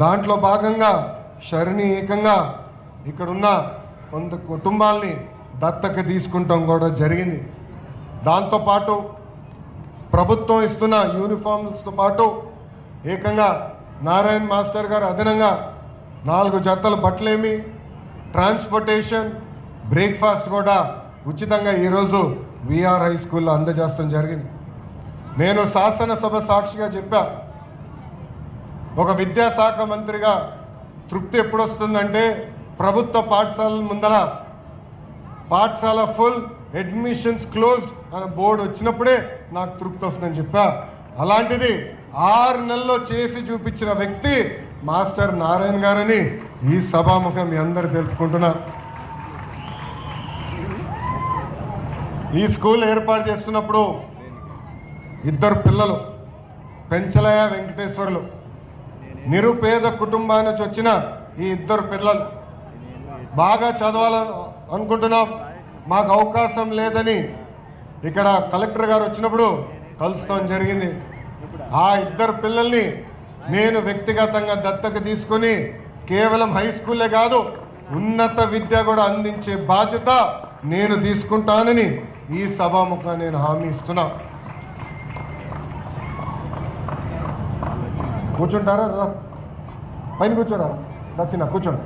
దాంట్లో భాగంగా శరణి ఏకంగా ఇక్కడున్న కొంత కుటుంబాల్ని దత్తక తీసుకుంటాం కూడా జరిగింది. దాంతోపాటు ప్రభుత్వం ఇస్తున్న యూనిఫామ్స్తో పాటు ఏకంగా నారాయణ్ మాస్టర్ గారు అదనంగా నాలుగు జతల బట్టలేమి ట్రాన్స్పోర్టేషన్ బ్రేక్ఫాస్ట్ కూడా ఉచితంగా ఈరోజు విఆర్ హై స్కూల్లో అందజేస్తాం జరిగింది. నేను శాసనసభ సాక్షిగా చెప్పా ఒక విద్యాశాఖ మంత్రిగా తృప్తి ఎప్పుడు వస్తుందంటే ప్రభుత్వ పాఠశాలల ముందర పాఠశాల ఫుల్ అడ్మిషన్స్ క్లోజ్డ్ అనే బోర్డు వచ్చినప్పుడే నాకు తృప్తి వస్తుందని చెప్పా. అలాంటిది ఆరు నెలల్లో చేసి చూపించిన వ్యక్తి మాస్టర్ నారాయణ గారని ఈ సభాముఖం మీ అందరు తెలుపుకుంటున్నా. ఈ స్కూల్ ఏర్పాటు చేస్తున్నప్పుడు ఇద్దరు పిల్లలు పెంచలయ వెంకటేశ్వర్లు నిరుపేద కుటుంబాల నుంచి వచ్చిన ఈ ఇద్దరు పిల్లలు. బాగా చదవాలని అనుకుంటున్నాం. మాకు అవకాశం లేదని ఇక్కడ కలెక్టర్ గారు వచ్చినప్పుడు కలుస్తాం జరిగింది. ఆ ఇద్దరు పిల్లల్ని నేను వ్యక్తిగతంగా దత్తకు తీసుకొని కేవలం హై స్కూలే కాదు ఉన్నత విద్య కూడా అందించే బాధ్యత నేను తీసుకుంటానని ఈ సభాముఖంగా నేను హామీ ఇస్తున్నా. కూర్చుంటారా? రా. పైన కూర్చోరా. నచ్చిన కూర్చోండి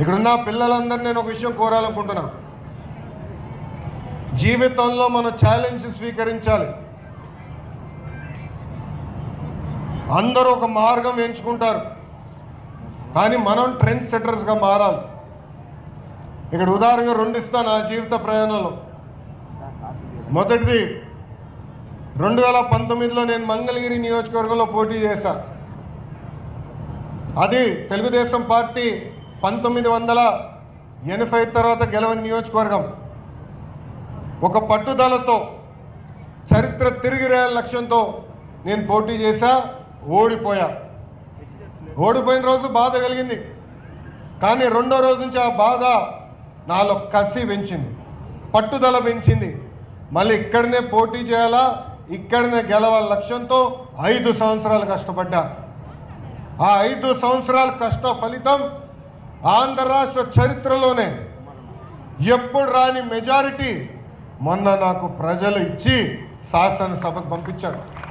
ఇక్కడున్న పిల్లలందరూ నేను ఒక విషయం కోరాలనుకుంటున్నా. జీవితంలో మనం ఛాలెంజ్ స్వీకరించాలి. అందరూ ఒక మార్గం ఎంచుకుంటారు. కానీ మనం ట్రెండ్ సెటర్స్గా మారాలి. ఇక్కడ ఉదాహరణగా రెండు ఇస్తాను నా జీవిత ప్రయాణంలో. మొదటిది రెండు వేల పంతొమ్మిదిలో నేను మంగళగిరి నియోజకవర్గంలో పోటీ చేశా. అది తెలుగుదేశం పార్టీ పంతొమ్మిది వందల ఎనభై తర్వాత గెలవని నియోజకవర్గం. ఒక పట్టుదలతో చరిత్ర తిరిగి లక్ష్యంతో నేను పోటీ చేశా ఓడిపోయా. ఓడిపోయిన రోజు బాధ కలిగింది. కానీ రెండో రోజు నుంచి ఆ బాధ నాలో కసి పెంచింది పట్టుదల పెంచింది. మళ్ళీ ఇక్కడనే పోటీ చేయాలా? ఇక్కడనే గెలవాల లక్ష్యంతో ఐదు సంవత్సరాలు కష్టపడ్డా. ఆ ఐదు సంవత్సరాల కష్ట ఫలితం ఆంధ్ర రాష్ట్ర చరిత్రలోనే. ఎప్పుడు రాని మెజారిటీ మొన్న నాకు ప్రజలు ఇచ్చి శాసనసభకు పంపించారు.